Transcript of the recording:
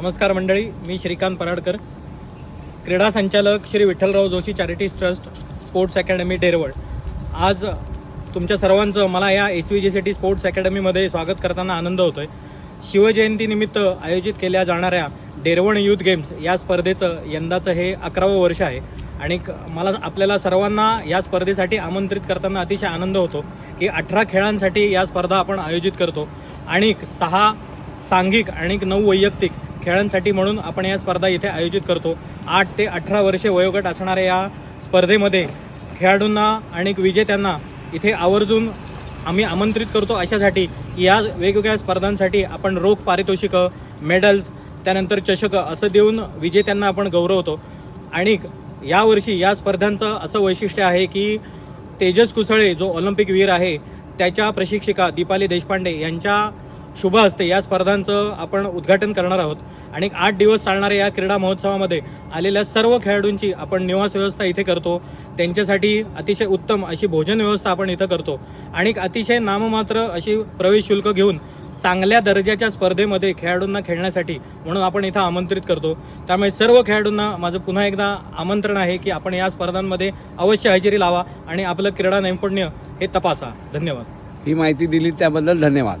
नमस्कार मंडळी मी श्रीकांत पराडकर. क्रीडा संचालक Shri Vitthalrao Joshi charity trust sports academy Derwad आज तुमच्या सर्वांचं मला या S V G C T sports अकॅडमीमध्ये स्वागत करताना आनंद होतो आहे शिवजयंतीनिमित्त आयोजित केल्या जाणाऱ्या डेरवण यूथ गेम्स या स्पर्धेचं यंदाचं हे अकरावं वर्ष आहे. आणि मला आपल्याला सर्वांना या स्पर्धेसाठी आमंत्रित करताना अतिशय आनंद होतो की अठरा खेळांसाठी या स्पर्धा आपण आयोजित करतो. आणि सहा सांघिक आणि नऊ वैयक्तिक खेळांसाठी म्हणून आपण या स्पर्धा इथे आयोजित करतो. आठ ते अठरा वर्षे वयोगट असणाऱ्या या स्पर्धेमध्ये खेळाडूंना आणि विजेत्यांना इथे आवर्जून आम्ही आमंत्रित करतो अशासाठी की या वेगवेगळ्या स्पर्धांसाठी आपण रोख पारितोषिकं मेडल्स त्यानंतर चषकं असं देऊन विजेत्यांना आपण गौरवतो. आणि यावर्षी या स्पर्धांचं असं वैशिष्ट्य आहे की तेजस कुसळे जो ऑलिम्पिक वीर आहे त्याच्या प्रशिक्षिका दीपाली देशपांडे यांच्या शुभ असते. या स्पर्धांचं आपण उद्घाटन करणार आहोत. आणि आठ दिवस चालणाऱ्या या क्रीडा महोत्सवामध्ये आलेल्या सर्व खेळाडूंची आपण निवास व्यवस्था इथे करतो. त्यांच्यासाठी अतिशय उत्तम अशी भोजन व्यवस्था आपण इथं करतो. आणि अतिशय नाममात्र अशी प्रवेश शुल्क घेऊन चांगल्या दर्जाच्या स्पर्धेमध्ये खेळाडूंना खेळण्यासाठी म्हणून आपण इथं आमंत्रित करतो. त्यामुळे सर्व खेळाडूंना माझं पुन्हा एकदा आमंत्रण आहे की आपण या स्पर्धांमध्ये अवश्य हजेरी लावा आणि आपलं क्रीडा नैपुण्य हे तपासा. धन्यवाद. ही माहिती दिली त्याबद्दल धन्यवाद.